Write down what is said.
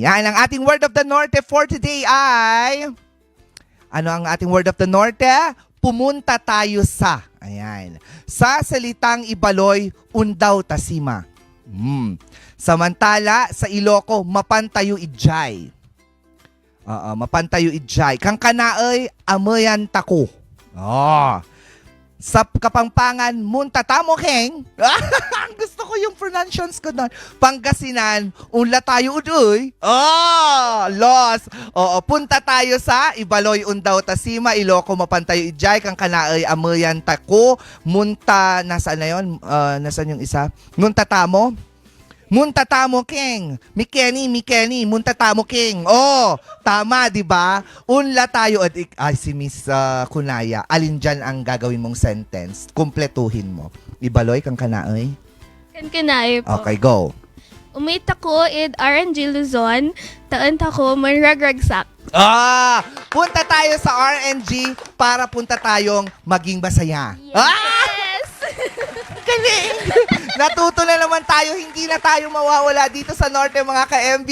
Yan, ang ating word of the Norte for today ay... Ano ang ating word of the Norte? Pumunta tayo sa. Ayan. Sa salitang Ibaloy, undaw tasima. Mm. Samantala, sa Iloco, mapantayo ijay. Oo, mapantayo ijay. Kang kanaay, amayan tako. Oh. Sa Kapampangan, muntatamo keng. Gusto ko yung pronunciations ko doon. Pangasinan, unla tayo udoy. Oh, lost. Oo, punta tayo sa Ibaloy Undaw Tasima, Iloco Mapantayo Ijay, kang kanaay amayan tako, munta nasaan na yon? Uh, nasaan yung isa? Muntatamo. Muntatamo King. Mikeni, Mikeni, Muntatamo King. Oh, tama, di ba? Unla tayo at ik- ay si Miss ah, Kunaya. Alin dyan ang gagawin mong sentence? Kumpletuhin mo. Ibaloy kang kanaay. Kan kanay po. Okay, go. Umita ko id RNG Luzon, taan ta ko manragragsak. Ah, punta tayo sa RNG para punta tayong maging masaya. Ah! Yes! Galing! Natuto na naman tayo, hindi na tayo mawawala dito sa Norte mga ka-MB.